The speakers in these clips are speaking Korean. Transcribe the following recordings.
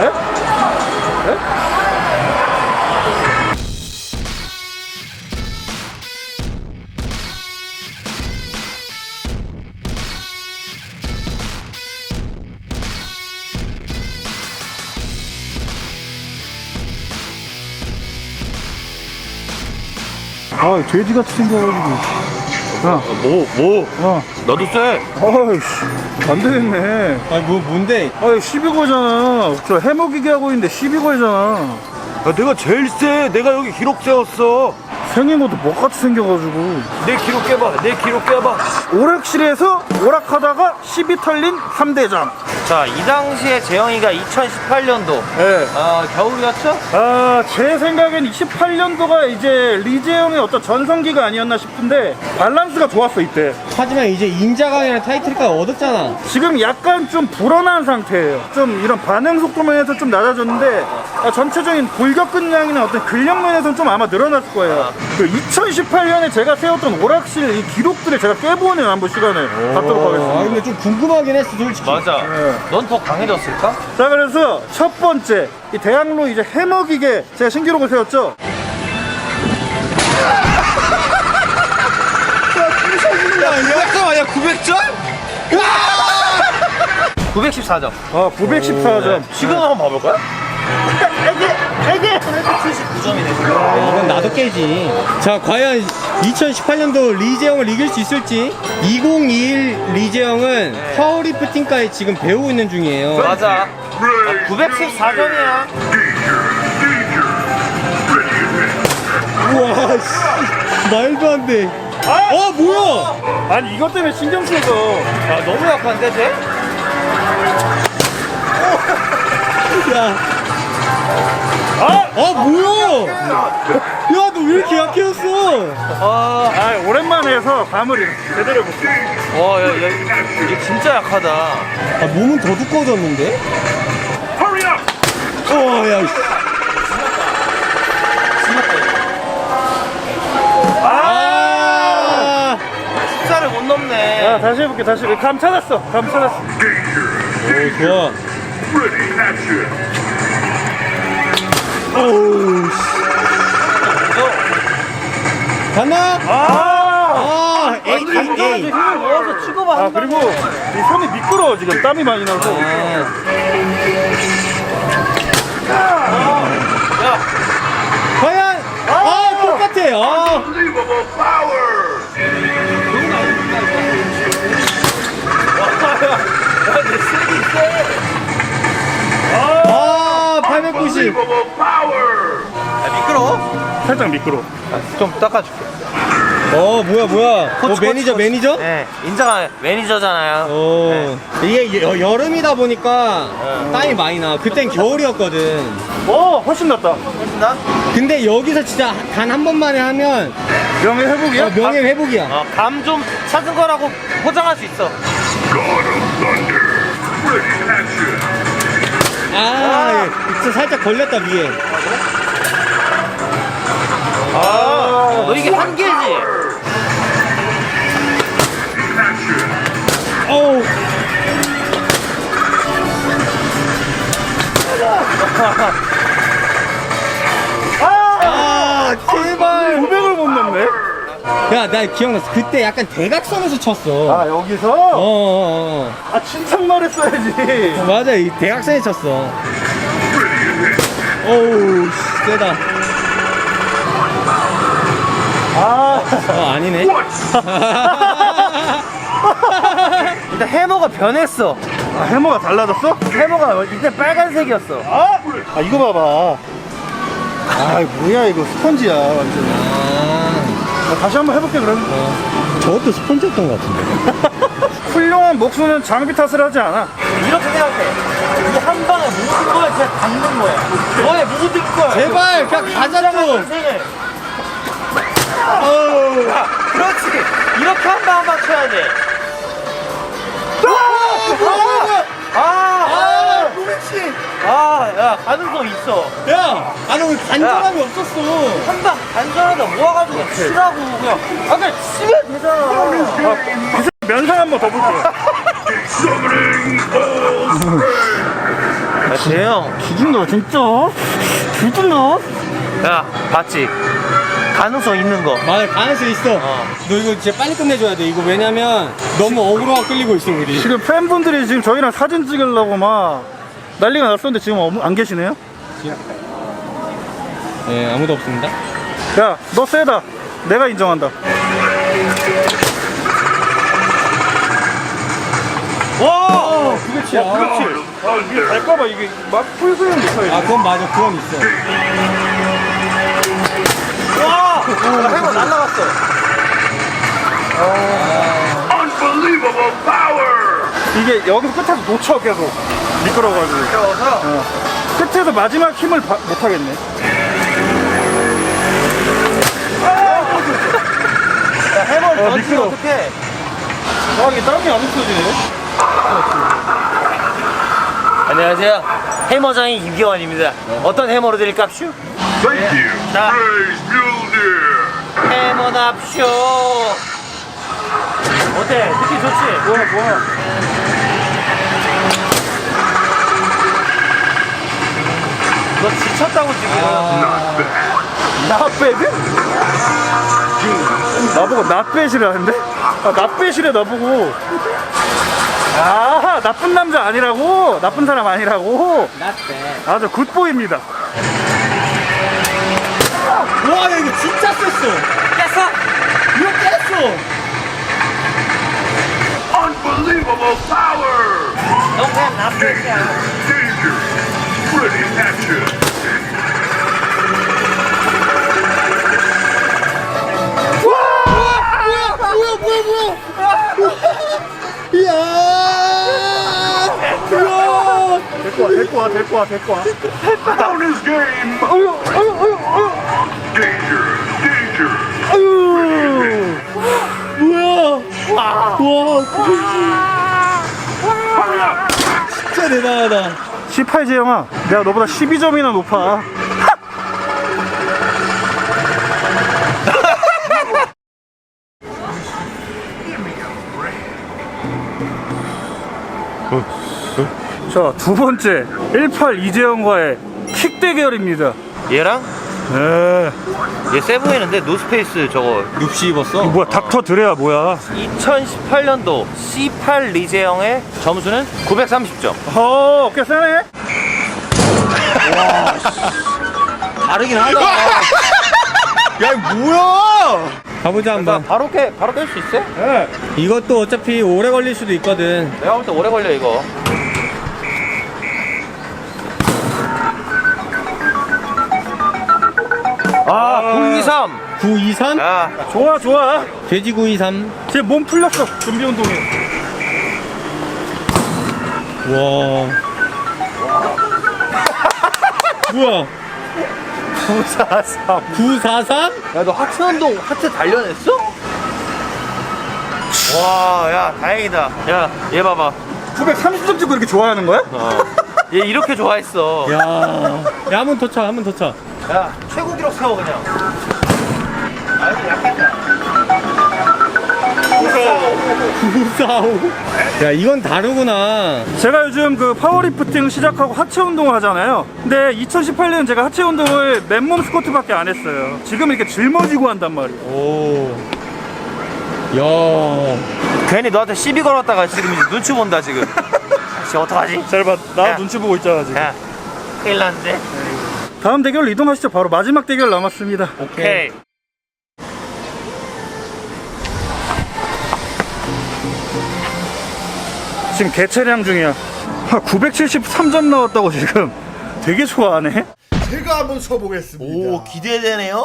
에? 에? 아, 돼지 같이 생겨가지고. 야, 뭐, 뭐? 야, 나도 쎄. 아이씨, 안 되겠네. 아니 뭐 뭔데? 아이, 12거잖아. 저 해먹이게 하고 있는데 12거잖아. 야, 내가 제일 쎄. 내가 여기 기록 세웠어. 생긴 것도 먹같이 생겨가지고. 내 기록 깨봐. 내 기록 깨봐. 오락실에서 오락하다가 12 털린 3대장. 자, 이 당시에 재영이가 2018년도 예. 아, 겨울이었죠? 아, 제 생각엔 28년도가 이제 리제형의 어떤 전성기가 아니었나 싶은데 밸런스가 좋았어, 이때. 하지만 이제 인자강이라는 타이틀까지 얻었잖아. 지금 약간 좀 불어난 상태예요. 좀 이런 반응 속도 면에서 좀 낮아졌는데 아, 전체적인 골격 근량이나 어떤 근력 면에서는 좀 아마 늘어났을 거예요. 그 2018년에 제가 세웠던 오락실 이 기록들을 제가 깨보는 한번 시간을 갖도록 아 하겠습니다. 근데 좀 궁금하긴 했어 솔직히. 맞아. 넌 더 강해졌을까? 자 그래서 첫 번째 이 대학로 이제 해먹이게 제가 신기록을 세웠죠. 잠깐만, 야, 900점? 914점. 아 914점. 지금 한번 봐볼까요? 이건 나도 깨지. 자 과연 2018년도 리제형을 이길 수 있을지. 2021 리제형은 파워리프팅까지 지금 배우고 있는 중이에요. 맞아. 914점이야. 우와 씨, 말도 안 돼. 어 뭐야? 아니 이것 때문에 신경 쓰여서 아, 너무 약한데, 쟤? 야. 아, 아 뭐야? 야 너 왜 이렇게 약해졌어? 아, 아 오랜만에 해서 감을 제대로 해볼게. 와, 야, 야, 이게 진짜 약하다. 아 몸은 더 두꺼워졌는데? 어, 야, 씨. 아! 숫자를 못 넘네. 자 다시 해볼게 다시. 감 찾았어 감 찾았어. 오, 좋아. 오우, 씨. 갔나? 아, 아, 에이, 에이, 에이. 힘을 모아서 치고 봐. 아 그리고 이 손이 미끄러워 지금 땀이 많이 나서. 과연? 아, 똑같아. 아. 아, 890. 야, 미끄러워? 살짝 미끄러워. 좀 닦아줄게. 어, 뭐야, 뭐야. 어, 코치, 매니저, 코치, 매니저? 네, 인자가 매니저잖아요. 어, 이게 여, 여름이다 보니까 땀이 많이 나. 그땐 겨울이었거든. 어 훨씬 낫다. 나? 근데 여기서 진짜 단 한 번만에 하면 명예 회복이야? 어, 명예 회복이야. 어, 감 좀 찾은 거라고 포장할 수 있어. 아, 예. 진짜 살짝 걸렸다, 위에. 아, 너 이게 한계지? 어우. 야, 나 기억났어. 그때 약간 대각선에서 쳤어. 아 여기서? 어, 어, 어. 아 침착말 했어야지. 어. 맞아, 이 대각선에 쳤어. 어우, 씨, 세다. 아, 어, 아니네. 일단 해머가 변했어. 아 해머가 달라졌어? 해머가 이때 빨간색이었어. 아, 아 이거 봐봐. 아 뭐야 이거 스펀지야 완전. 아, 아, 다시 한번 해볼게 그러면. 저것도 스폰지였던 것 같은데. 훌륭한 목수는 장비 탓을 하지 않아. 이렇게 생각해. 이 한 방에 모든 걸 그냥 닿는 거야. 너의 모든 걸. 제발, 그냥 가자고. 인생을. 야, 그렇지. 이렇게 한방한방 쳐야 돼. 야, 가능성 있어. 야, 아니 오늘 간절함이 없었어. 한방 단전하다 모아가지고 치라고 그냥. 아, 그냥 치면 되잖아. 면상 한 번 더 볼게. 야, 대형. 기준다 진짜 기준다 야, 봤지? 가능성 있는 거. 맞아 가능성 있어 어. 너 이거 진짜 빨리 끝내줘야 돼 이거 왜냐면 너무 어그로가 끌리고 있어 우리 지금 팬분들이 지금 저희랑 사진 찍으려고 막 난리가 났었는데 지금 없- 안 계시네요? 예 아무도 없습니다. 야 너 세다. 내가 인정한다. 와! 그렇지 야 그렇지. 아 이게 갈까봐 이게 막 풀소리 못하겠네. 아 그건 맞아. 그건 있어. 와! 해머 날라갔어. 이게 여기서 끝에서 놓쳐 계속 미끄러워가지고 어. 끝에서 마지막 힘을 바- 못하겠네 야, 해머를 어, 던지면 미끄러워. 어떡해? 아 이게 땀이 안 없어지네 안녕하세요. 해머장의 김기환입니다. 어떤 해머로 드릴까쇼? Thank you. 자, Praise Mjolnir. 해머납쇼. 어때? 느낌 좋지? 좋아 좋아 너 지쳤다고 지금. Not bad. 나빼드? 나보고 나빼시라는데? 아 나빼시래 나보고 아 나쁜 남자 아니라고? 나쁜 사람 아니라고? 나때 아주 굿보입니다 와 야 이거 진짜 셌어 깼어? 이거 깼어 Unbelievable power. 너 그냥 나쁘야. Danger. Ready action. 뭐야 뭐야 뭐야 이야 이야 데리고 와 데리고 와 데리고 와 데리고 와 Down his game. 어휴 어휴 어휴 어휴 Danger. Danger. 어휴 뭐야 와 Hurry up. 진짜 대단하다 18제영아 내가 너보다 12점이나 높아. 자, 두 번째. 18 이재영과의 킥 대결입니다. 얘랑 에, 얘 세븐이는데 노스페이스 저거 눕시 입었어 뭐야 닥터 드레야 뭐야? 2018년도 C8 리제형의 점수는 930점. 어, 꽤 세네. 다르긴 하다. 야 이거 뭐야 가보자 나 한번 바로 깨 바로 깰 수 있어? 예. 이것도 어차피 오래 걸릴 수도 있거든 내가 볼 때 오래 걸려 이거. 아, 923. 923 야, 좋아, 좋아. 돼지 923 제 몸 풀렸어. 준비 운동에. 와 뭐야 943. 943 야, 너 하체 운동 하체 단련했어? 와, 야, 다행이다. 야, 얘 봐봐. 930점 찍고 이렇게 좋아하는 거야? 얘 이렇게 좋아했어. 야, 야, 한 번 더 차, 한 번 더 차. 야, 최고 기록 세워 그냥. 아니, 약했다. 945. 야, 이건 다르구나. 제가 요즘 그 파워리프팅 시작하고 하체 운동을 하잖아요. 근데 2018년 제가 하체 운동을 맨몸 스쿼트밖에 안 했어요. 지금 이렇게 짊어지고 한단 말이에요. 오. 야. 괜히 너한테 시비 걸었다가 지금 이제 눈치 본다 지금. 지금 어떡하지? 잘 봐. 나 야. 눈치 보고 있잖아, 지금. 야, 큰일 났는데. 다음 대결로 이동하시죠. 바로 마지막 대결 남았습니다. 오케이. 지금 개체량 중이야. 973점 나왔다고 지금. 되게 좋아하네. 제가 한번 쳐보겠습니다. 오 기대되네요.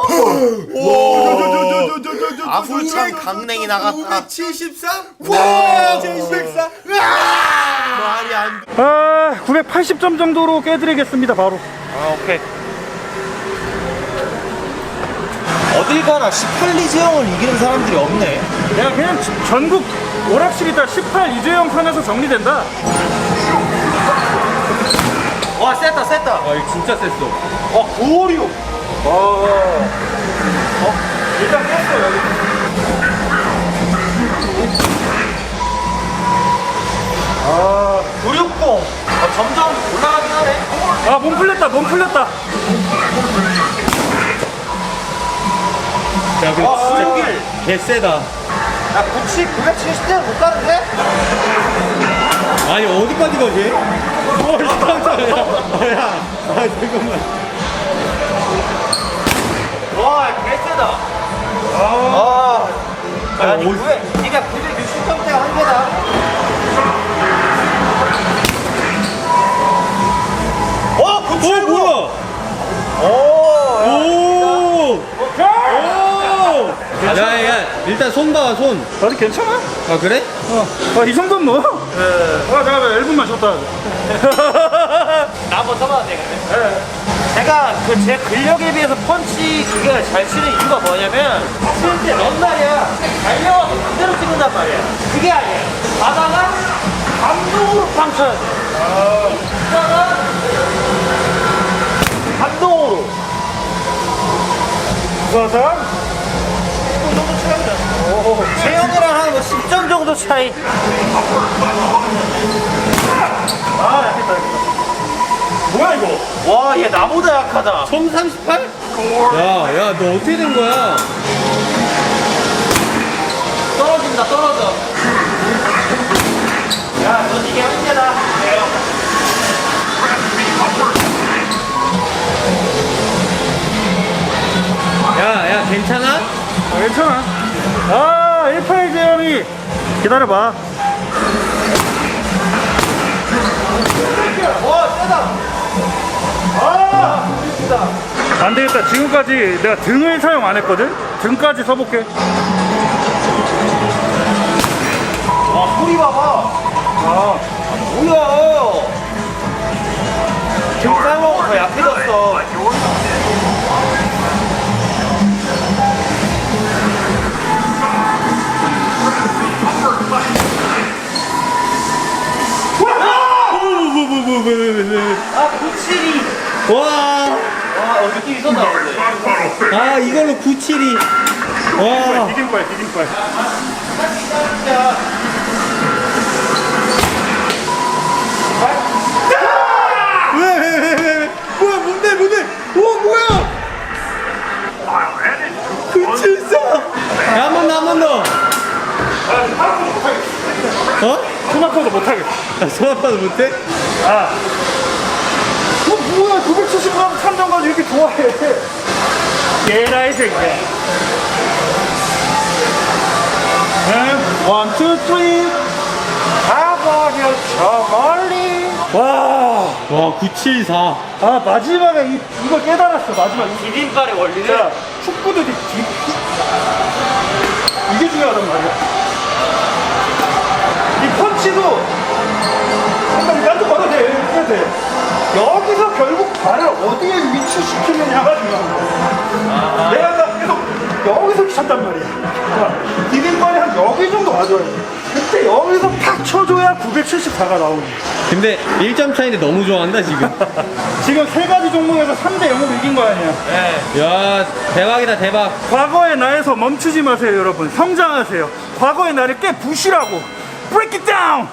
아프리카 강냉이 나갔다. 973? 와! 904? 말이 안 돼. 아, 980점 정도로 깨드리겠습니다, 바로. 아, 오케이. 어딜 가나 18리지형을 이기는 사람들이 없네. 야, 그냥 지- 전국 오락실 이 다 18 이재영 편에서 정리된다. 와, 셌다, 셌다. 아, 이거 진짜 셌어. 와, 고오류. 어, 일단 깼어, 여기. 구육공. 어, 점점 올라가긴 하네. 아, 몸 풀렸다, 몸 풀렸다. 야, 근데 아, 진짜 여길. 개세다. 야, 90, 970대는 못 가는데? 아니, 어디까지 가지? 어, 깜짝이야. 야, 아, 잠깐만. 와, 개쎄다. 아. 아니, 어, 900, 니가 960점대가 한 개다. 어, 97, 어, 뭐야? 오, 오! 오! 야, 야, 일단 손 봐봐, 손. 어디 괜찮아? 아, 그래? 어, 아, 이 정도는 뭐? 네. 아, 잠깐만, 1분만 쉬었다. 나 한번 써봐도 되겠네. 제가 그 제 근력에 비해서 펀치 기계가 잘 치는 이유가 뭐냐면 칠 때넌 말이야 달려와서 그대로 찍는단 말이야 그게 아니야 가다가 감동으로 팡 쳐야 돼 가다가 감동으로 수고하자. 그 정도 차이다 재영이랑 한 10점 정도 차이 아, 약했다, 약했다. 뭐야, 이거? 와 얘 나보다 약하다 총 38? 야, 야, 너 어떻게 된 거야? 떨어진다 떨어져 야넌 이게 한계다 재영 야, 야, 괜찮아? 아, 괜찮아. 아, 1파이 재현이. 기다려봐. 안 되겠다. 지금까지 내가 등을 사용 안 했거든? 등까지 써볼게. 와 소리 봐봐 아 뭐야 와, 와 어, 느낌 있었나 근데 아, 이걸로 972. 와, 디딤발, 디딤발. 왜, 왜, 왜, 왜, 왜? 뭐야, 뭔데, 뭔데? 와, 뭐야? 974! 야, 한번 더, 한번 더. 어? 토마토도 못하겠어. 아, 손 아파도 못해? 아. 너 뭐야, 970g 참정가지고 이렇게 좋아해. 얘라, 이 새끼야. 응? 원, 투, 쓰리. 가버려, 저 멀리. 와. 와, 974. 아, 마지막에 이, 이걸 깨달았어, 마지막에. 디딤발의 원리는 자, 축구도 뒤, 뒤, 이게 중요하단 말이야. 이 펀치도 한번 딴데 봐도 돼, 해야 돼. 여기서 결국 발 쳤단 말이야. 자, 디딤발이 한 여기 정도 와줘야 돼. 그때 여기서 팍 쳐줘야 974가 나오는 거야. 근데 1점 차인데 너무 좋아한다, 지금. 지금 세 가지 종목에서 3대 0으로 이긴 거 아니야. 야, 대박이다, 대박. 과거의 나에서 멈추지 마세요, 여러분. 성장하세요. 과거의 나를 깨 부시라고. Break it down!